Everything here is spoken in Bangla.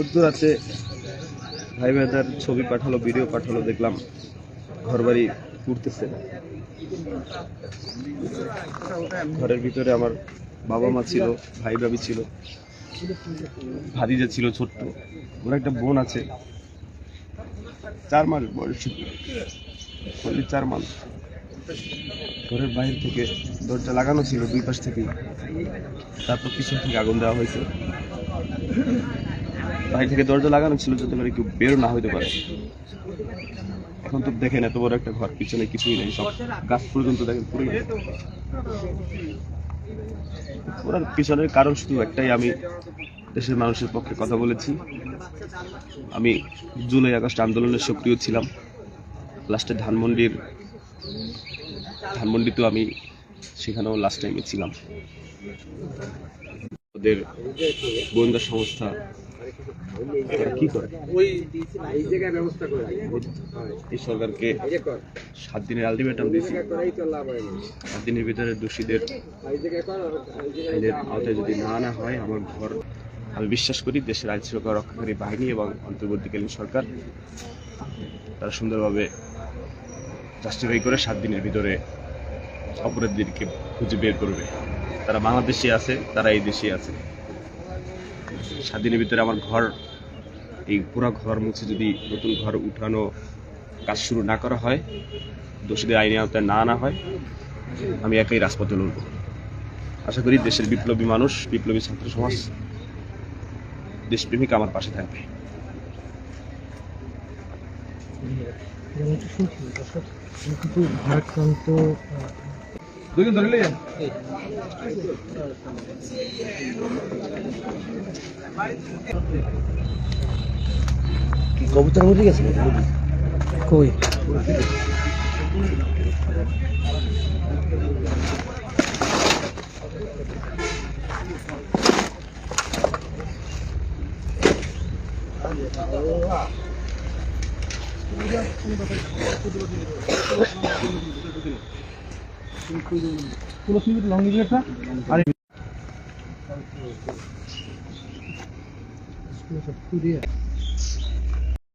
উত্তর আছে। ভাই ভাইদার ছবি পাঠালো ভিডিও পাঠালো, দেখলাম ঘর বাড়ি উঠতেছে ঘরের ভিতরে আমার বাবা মা ছিল, ভাই ভাবি ছিল, ভাতিজা ছিল ছোট্ট। ওর একটা বোন আছে, চার মাস বয়স। চার মাস। ঘরের বাইরে থেকে দরজা লাগানো ছিল, দুই পাশ থেকেই। তারপর পিছন থেকে আগুন দেওয়া হয়েছে। বাইরে থেকে দরজা লাগানো ছিল যাতে করে কেউ বের না হইতে পারে। এখন তো দেখেন এত বড় একটা ঘর, পিছনে কিছুই নেই, সব গাছ পর্যন্ত দেখেন পুরো ওনার পিছনের কারণ শুধু একটাই, আমি দেশের মানুষের পক্ষে কথা বলেছি। আমি জুলাই আগস্ট আন্দোলনে সক্রিয় ছিলাম। লাস্টে ধানমন্ডির ধানমন্ডিতেও আমি সেখানেও লাস্ট টাইমে ছিলাম। ওদের গোয়েন্দা সংস্থা সাত দিনের দিয়েছি। সাত দিনের ভিতরে দোষীদের যদি না হয়, আমার ঘর আমি বিশ্বাস করি দেশের আইন শৃঙ্খলা রক্ষাকারী বাহিনী এবং অন্তর্বর্তীকালীন সরকার তারা সুন্দরভাবে জাস্টিফাই করে সাত দিনের ভিতরে অপরাধীদেরকে খুঁজে বের করবে। তারা বাংলাদেশে আছে, তারা এই দেশে আছে। সাত দিনের ভিতরে আমার ঘর, এই পুরো ঘর মুছে যদি নতুন ঘর উঠানো কাজ শুরু না করা হয়, দোষীদের আইনি আওতায় না আনা হয়, আমি একাই রাজপথে লড়ব। আশা করি দেশের বিপ্লবী মানুষ, বিপ্লবী ছাত্র সমাজ, দেশপ্রেমিক আমার পাশে থাকবে। যেমনটা শুনছি দর্শক কিন্তু ভারাক্রান্ত আহ, দুজন ধরে লইয়া কি কবুতর মরে গেছে কই লং নিবিড়টা আরে